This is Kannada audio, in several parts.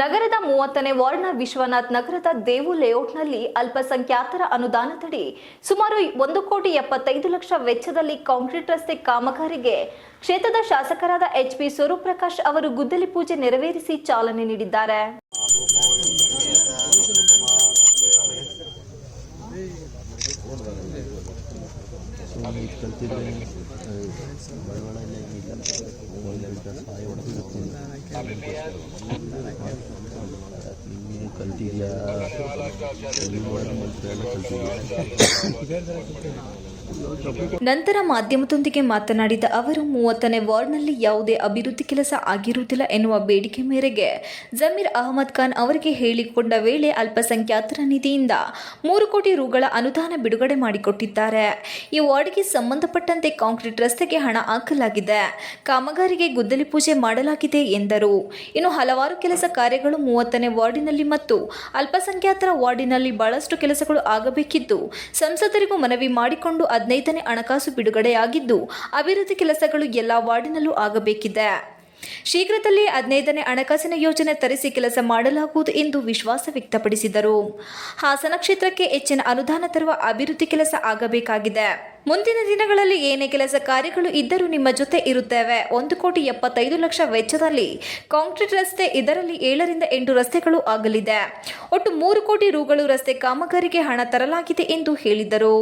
ನಗರದ ಮೂವತ್ತನೇ ವಾರ್ಡ್ನ ವಿಶ್ವನಾಥ್ ನಗರದ ದೇವು ಲೇಔಟ್ನಲ್ಲಿ ಅಲ್ಪಸಂಖ್ಯಾತರ ಅನುದಾನದಡಿ ಸುಮಾರು ಒಂದು ಕೋಟಿ ಎಪ್ಪತ್ತೈದು ಲಕ್ಷ ವೆಚ್ಚದಲ್ಲಿ ಕಾಂಕ್ರೀಟ್ ರಸ್ತೆ ಕಾಮಗಾರಿಗೆ ಕ್ಷೇತ್ರದ ಶಾಸಕರಾದ ಎಚ್ ಪಿ ಸ್ವರೂಪ್ ಪ್ರಕಾಶ್ ಅವರು ಗುದ್ದಲಿ ಪೂಜೆ ನೆರವೇರಿಸಿ ಚಾಲನೆ ನೀಡಿದ್ದಾರೆ. ಇದು ಕಲ್ತಿದ್ರೆ ಬಡವಳ ಇಲ್ಲ ಏನಿಲ್ಲ ಒಂದೆರಡು ನಂತರ ಮಾಧ್ಯಮದೊಂದಿಗೆ ಮಾತನಾಡಿದ ಅವರು, ಮೂವತ್ತನೇ ವಾರ್ಡ್ನಲ್ಲಿ ಯಾವುದೇ ಅಭಿವೃದ್ಧಿ ಕೆಲಸ ಆಗಿರುವುದಿಲ್ಲ ಎನ್ನುವ ಬೇಡಿಕೆ ಮೇರೆಗೆ ಜಮೀರ್ ಅಹಮದ್ ಖಾನ್ ಅವರಿಗೆ ಹೇಳಿಕೊಂಡ ವೇಳೆ ಅಲ್ಪಸಂಖ್ಯಾತರ ನಿಧಿಯಿಂದ ಮೂರು ಕೋಟಿ ರುಗಳ ಅನುದಾನ ಬಿಡುಗಡೆ ಮಾಡಿಕೊಟ್ಟಿದ್ದಾರೆ. ಈ ವಾರ್ಡ್ಗೆ ಸಂಬಂಧಪಟ್ಟಂತೆ ಕಾಂಕ್ರೀಟ್ ರಸ್ತೆಗೆ ಹಣ ಹಾಕಲಾಗಿದೆ. ಕಾಮಗಾರಿಗೆ ಗುದ್ದಲಿ ಪೂಜೆ ಮಾಡಲಾಗಿದೆ ಎಂದರು. ಇನ್ನು ಹಲವಾರು ಕೆಲಸ ಕಾರ್ಯಗಳು ಮೂವತ್ತನೇ ವಾರ್ಡಿನಲ್ಲಿ ಮತ್ತು ಅಲ್ಪಸಂಖ್ಯಾತರ ವಾರ್ಡಿನಲ್ಲಿ ಬಹಳಷ್ಟು ಕೆಲಸಗಳು ಆಗಬೇಕಿದ್ದು, ಸಂಸದರಿಗೂ ಮನವಿ ಮಾಡಿಕೊಂಡು ಹದಿನೈದನೇ ಹಣಕಾಸು ಬಿಡುಗಡೆಯಾಗಿದ್ದು, ಅಭಿವೃದ್ಧಿ ಕೆಲಸಗಳು ಎಲ್ಲ ವಾರ್ಡಿನಲ್ಲೂ ಆಗಬೇಕಿದೆ. ಶೀಘ್ರದಲ್ಲೇ ಹದಿನೈದನೇ ಹಣಕಾಸಿನ ಯೋಜನೆ ತರಿಸಿ ಕೆಲಸ ಮಾಡಲಾಗುವುದು ಎಂದು ವಿಶ್ವಾಸ ವ್ಯಕ್ತಪಡಿಸಿದರು. ಹಾಸನ ಕ್ಷೇತ್ರಕ್ಕೆ ಹೆಚ್ಚಿನ ಅನುದಾನ ತರುವ ಅಭಿವೃದ್ಧಿ ಕೆಲಸ ಆಗಬೇಕಾಗಿದೆ. ಮುಂದಿನ ದಿನಗಳಲ್ಲಿ ಏನೇ ಕೆಲಸ ಕಾರ್ಯಗಳು ಇದ್ದರೂ ನಿಮ್ಮ ಜೊತೆ ಇರುತ್ತೇವೆ. ಒಂದು ಕೋಟಿ ಎಪ್ಪತ್ತೈದು ಲಕ್ಷ ವೆಚ್ಚದಲ್ಲಿ ಕಾಂಕ್ರೀಟ್ ರಸ್ತೆ ಇದರಲ್ಲಿ ಏಳರಿಂದ ಎಂಟು ರಸ್ತೆಗಳು ಆಗಲಿದೆ. ಒಟ್ಟು ಮೂರು ಕೋಟಿ ರೂಗಳು ರಸ್ತೆ ಕಾಮಗಾರಿಗೆ ಹಣ ತರಲಾಗಿದೆ ಎಂದು ಹೇಳಿದರು.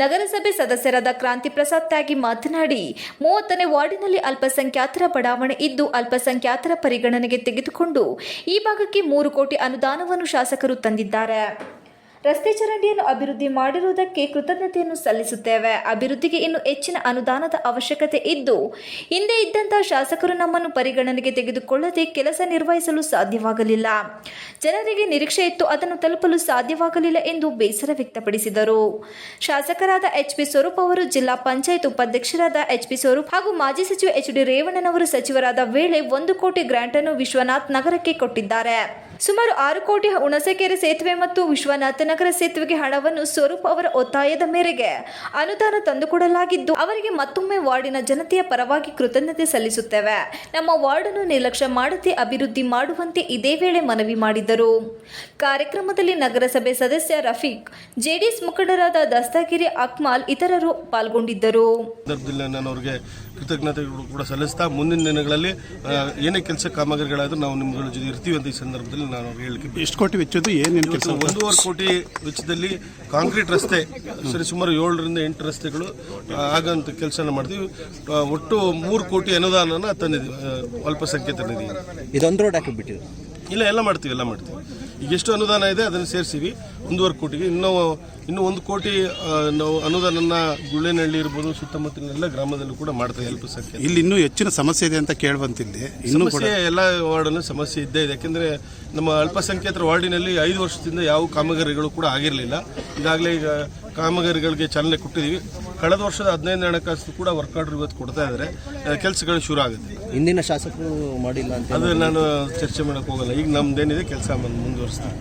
ನಗರಸಭೆ ಸದಸ್ಯರಾದ ಕ್ರಾಂತಿ ಪ್ರಸಾದ್ ತ್ಯಾಗಿ ಮಾತನಾಡಿ, ಮೂವತ್ತನೇ ವಾರ್ಡಿನಲ್ಲಿ ಅಲ್ಪಸಂಖ್ಯಾತರ ಬಡಾವಣೆ ಇದ್ದು ಅಲ್ಪಸಂಖ್ಯಾತರ ಪರಿಗಣನೆಗೆ ತೆಗೆದುಕೊಂಡು ಈ ಭಾಗಕ್ಕೆ ಮೂರು ಕೋಟಿ ಅನುದಾನವನ್ನು ಶಾಸಕರು ತಂದಿದ್ದಾರೆ. ರಸ್ತೆ ಚರಂಡಿಯನ್ನು ಅಭಿವೃದ್ಧಿ ಮಾಡಿರುವುದಕ್ಕೆ ಕೃತಜ್ಞತೆಯನ್ನು ಸಲ್ಲಿಸುತ್ತೇವೆ. ಅಭಿವೃದ್ಧಿಗೆ ಇನ್ನು ಹೆಚ್ಚಿನ ಅನುದಾನದ ಅವಶ್ಯಕತೆ ಇದ್ದು, ಹಿಂದೆ ಇದ್ದಂತಹ ಶಾಸಕರು ನಮ್ಮನ್ನು ಪರಿಗಣನೆಗೆ ತೆಗೆದುಕೊಳ್ಳದೆ ಕೆಲಸ ನಿರ್ವಹಿಸಲು ಸಾಧ್ಯವಾಗಲಿಲ್ಲ. ಜನರಿಗೆ ನಿರೀಕ್ಷೆ ಇತ್ತು ಅದನ್ನು ತಲುಪಲು ಸಾಧ್ಯವಾಗಲಿಲ್ಲ ಎಂದು ಬೇಸರ ವ್ಯಕ್ತಪಡಿಸಿದರು. ಶಾಸಕರಾದ ಎಚ್ ಪಿ ಸ್ವರೂಪ್ ಅವರು, ಜಿಲ್ಲಾ ಪಂಚಾಯತ್ ಉಪಾಧ್ಯಕ್ಷರಾದ ಎಚ್ ಪಿ ಸ್ವರೂಪ್ ಹಾಗೂ ಮಾಜಿ ಸಚಿವ ಎಚ್ ಡಿ ರೇವಣ್ಣನವರು ಸಚಿವರಾದ ವೇಳೆ ಒಂದು ಕೋಟಿ ಗ್ರಾಂಟ್ ಅನ್ನು ವಿಶ್ವನಾಥ್ ನಗರಕ್ಕೆ ಕೊಟ್ಟಿದ್ದಾರೆ. ಸುಮಾರು ಆರು ಕೋಟಿ ಹುಣಸೆಕೆರೆ ಸೇತುವೆ ಮತ್ತು ವಿಶ್ವನಾಥನಗರ ಸೇತುವೆಗೆ ಹಣವನ್ನು ಸ್ವರೂಪ್ ಅವರ ಒತ್ತಾಯದ ಮೇರೆಗೆ ಅನುದಾನ ತಂದುಕೊಡಲಾಗಿದ್ದು, ಅವರಿಗೆ ಮತ್ತೊಮ್ಮೆ ವಾರ್ಡಿನ ಜನತೆಯ ಪರವಾಗಿ ಕೃತಜ್ಞತೆ ಸಲ್ಲಿಸುತ್ತೇವೆ. ನಮ್ಮ ವಾರ್ಡನ್ನು ನಿರ್ಲಕ್ಷ್ಯ ಮಾಡದೆ ಅಭಿವೃದ್ಧಿ ಮಾಡುವಂತೆ ಇದೇ ವೇಳೆ ಮನವಿ ಮಾಡಿದರು. ಕಾರ್ಯಕ್ರಮದಲ್ಲಿ ನಗರಸಭೆ ಸದಸ್ಯ ರಫೀಕ್, ಜೆಡಿಎಸ್ ಮುಖಂಡರಾದ ದಸ್ತಾಗಿರಿ ಅಕ್ಮಾಲ್ ಇತರರು ಪಾಲ್ಗೊಂಡಿದ್ದರು. ಕೃತಜ್ಞತೆಗಳು ಕೂಡ ಸಲ್ಲಿಸ್ತಾ ಮುಂದಿನ ದಿನಗಳಲ್ಲಿ ಏನೇ ಕೆಲಸ ಕಾಮಗಾರಿಗಳಾದರೂ ನಾವು ನಿಮ್ಮಗಳ ಜೊತೆ ಇರ್ತೀವಿ ಅಂತ ಈ ಸಂದರ್ಭದಲ್ಲಿ ನಾನು ಎಷ್ಟು ಕೋಟಿ ವೆಚ್ಚದ್ದು? ಏನೇನು ಕೆಲಸ ಒಂದೂವರೆ ಕೋಟಿ ವೆಚ್ಚದಲ್ಲಿ ಕಾಂಕ್ರೀಟ್ ರಸ್ತೆ ಸರಿ ಸುಮಾರು ಏಳರಿಂದ ಎಂಟು ರಸ್ತೆಗಳು ಆಗಂತ ಕೆಲಸನ ಮಾಡ್ತೀವಿ. ಒಟ್ಟು ಮೂರು ಕೋಟಿ ಅನುದಾನನ ತಂದಿದ್ದೀವಿ ಅಲ್ಪಸಂಖ್ಯೆ ಅಲ್ಪಸಂಖ್ಯಾತ ನಿಧಿ ಇದೊಂದು ರೋಡ್ ಹಾಕಿಬಿಟ್ಟಿದ್ರು ಇಲ್ಲ ಎಲ್ಲ ಮಾಡ್ತೀವಿ ಎಲ್ಲ ಮಾಡ್ತೀವಿ. ಈಗ ಎಷ್ಟು ಅನುದಾನ ಇದೆ ಅದನ್ನು ಸೇರಿಸಿವಿ ಒಂದೂವರೆ ಕೋಟಿಗೆ. ಇನ್ನೂ ಇನ್ನೂ ಒಂದು ಕೋಟಿ ನಾವು ಅನುದಾನನ ಗುಳ್ಳೆನಹಳ್ಳಿ ಇರ್ಬೋದು ಸುತ್ತಮುತ್ತಲಿನ ಎಲ್ಲ ಗ್ರಾಮದಲ್ಲೂ ಕೂಡ ಮಾಡ್ತಾ ಹೆಲ್ಪ್ ಸಂಖ್ಯೆ ಇಲ್ಲಿ ಇನ್ನೂ ಹೆಚ್ಚಿನ ಸಮಸ್ಯೆ ಇದೆ ಅಂತ ಕೇಳುವಂತಿಲ್ಲಿ ಇನ್ನೂ ಕೂಡ ಎಲ್ಲ ವಾರ್ಡಲ್ಲೂ ಸಮಸ್ಯೆ ಇದ್ದೇ ಇದೆ. ಯಾಕೆಂದರೆ ನಮ್ಮ ಅಲ್ಪಸಂಖ್ಯಾತರ ವಾರ್ಡಿನಲ್ಲಿ ಐದು ವರ್ಷದಿಂದ ಯಾವ ಕಾಮಗಾರಿಗಳು ಕೂಡ ಆಗಿರಲಿಲ್ಲ. ಈಗಾಗಲೇ ಈಗ ಕಾಮಗಾರಿಗಳಿಗೆ ಚಾಲನೆ ಕೊಟ್ಟಿದ್ದೀವಿ. ಕಳೆದ ವರ್ಷದ ಹದಿನೈದನೇ ಹಣಕಾಸು ಕೂಡ ವರ್ಕ್ ಆರ್ಡರ್ ಇವತ್ತು ಕೊಡ್ತಾ ಇದ್ದಾರೆ. ಕೆಲಸಗಳು ಶುರು ಆಗುತ್ತೆ. ಹಿಂದಿನ ಶಾಸಕರು ಮಾಡಿಲ್ಲ ಅಂತ ಅದು ನಾನು ಚರ್ಚೆ ಮಾಡಕ್ಕೆ ಹೋಗಲ್ಲ. ಈಗ ನಮ್ದೇನಿದೆ ಕೆಲಸ ಮುಂದುವರಿಸ್ತೀವಿ